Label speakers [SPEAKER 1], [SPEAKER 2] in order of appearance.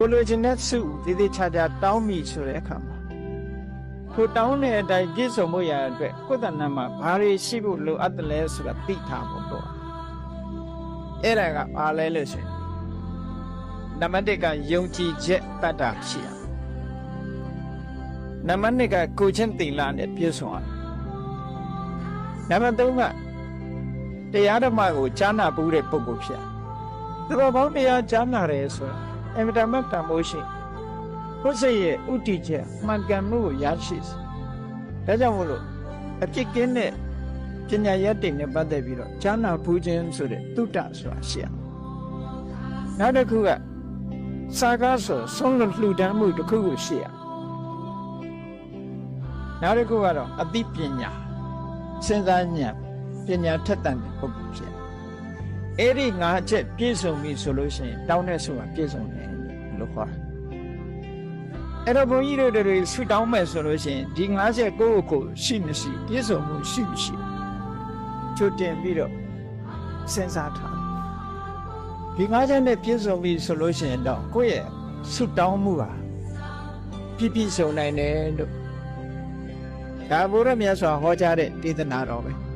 [SPEAKER 1] ကိုလိုချင်တဲ့စုသေးသေးချာချာတောင်းမိဆိုတဲ့အခါမှာကိုတောင်းတဲ့အတိုင်းပြည့်စုံမှုရတဲ့အတွက်ကိုယ်တဏ္ဍမှာဘာတွေရှိဖို့လိုအပ်တယ်လဲဆိုတာသိထားဖို့တော့အဲ့ဒါကဘာလဲလို့ဆိုရင်နံပါတ်1ကယုံကြည်ချက်တတ်တာရှိရနံပါတ်2ကကိုချင်းတိလာနဲ့ပြည့်စုံရနံပါတ်3ကတရားဓမ္မကိုကြားနာပူးတဲ့ပုဂ္ဂိုလ်ဖြစ်ရသူတော်ဘောင်းတရားကြားနာတယ်ဆိုတာ အမြဲတမ်းတန်ဖိုးရှိကိုယ်စိတ်ရဲ့ဥတီချက်မှန်ကန်မှုကိုရရှိစေဒါကြောင့်မို့လို့အပြစ်ကင်းတဲ့ပညာရက်တွေနဲ့ပတ်သက်ပြီးတော့ကြားနာပူးခြင်းဆိုတဲ့တုတ္တဆိုတာရှိရနောက်တစ်ခုကစာကားဆိုဆုံးလို့လှူဒန်းမှုတစ်ခုကိုရှိရနောက်တစ်ခုကတော့အသိပညာစဉ်းစားဉာဏ်ပညာထက်သန်တဲ့ပုဂ္ဂိုလ်ဖြစ်ရ အဲ့ဒီငါးချက်ပြည့်စုံပြီဆိုလို့ရှိရင်တောင်းတဲ့ဆိုတာပြည့်စုံတယ်လို့ခေါ်တာအဲ့တော့ဘုန်းကြီးတို့တွေဆူတောင်းမယ်ဆိုလို့ရှိရင်ဒီငါးချက်ကိုယ့်ကိုယ်ရှိမရှိပြည့်စုံမှုရှိမရှိချွတ်တင်ပြီးတော့စဉ်းစားထားဒီငါးချက်နဲ့ပြည့်စုံပြီဆိုလို့ရှိရင်တော့ကိုယ့်ရဲ့ဆူတောင်းမှုဟာပြည့်ပြည့်စုံနိုင်တယ်လို့ဒါဘုရားမြတ်စွာဟောကြားတဲ့ဒေသနာတော်ပဲ